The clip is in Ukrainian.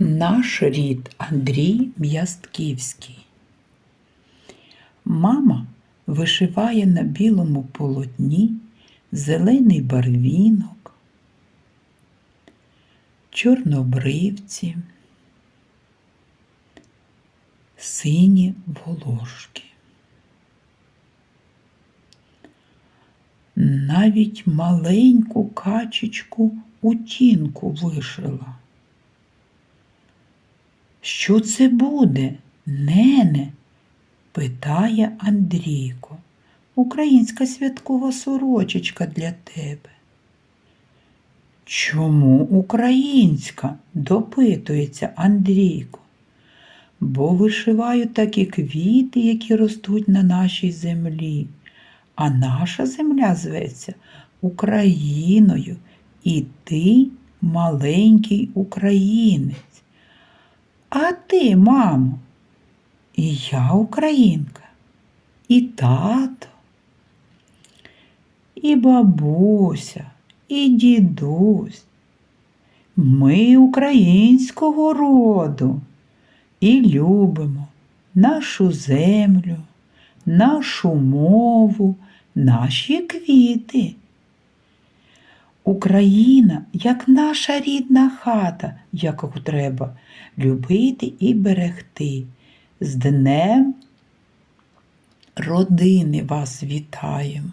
Наш рід Андрій М'ястківський. Мама вишиває на білому полотні зелений барвінок, чорнобривці, сині волошки. Навіть маленьку качечку у тінку вишила. Що це буде, нене? питає Андрійко. Українська святкова сорочечка для тебе. Чому українська? допитується Андрійко. Бо вишиваю такі квіти, які ростуть на нашій землі. А наша земля зветься Україною, і ти маленький українець. А ти, мамо, і я українка, і тато, і бабуся, і дідусь. Ми українського роду і любимо нашу землю, нашу мову, наші квіти. Україна, як наша рідна хата, яку треба любити і берегти. З днем родини вас вітаємо.